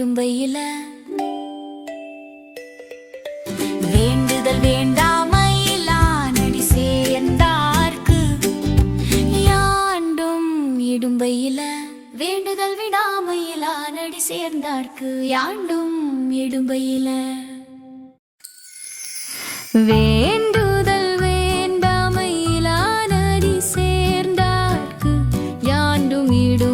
விடும் வெயில வேண்டுதல் வேண்டாமையிலானடி சேர்ந்தார்க்கு. யாண்டும் இடும் வெயில வேண்டுதல் விடாமையிலானடி சேர்ந்தார்க்கு. யாண்டும் இடும் வெயில வேண்டும் வீடும்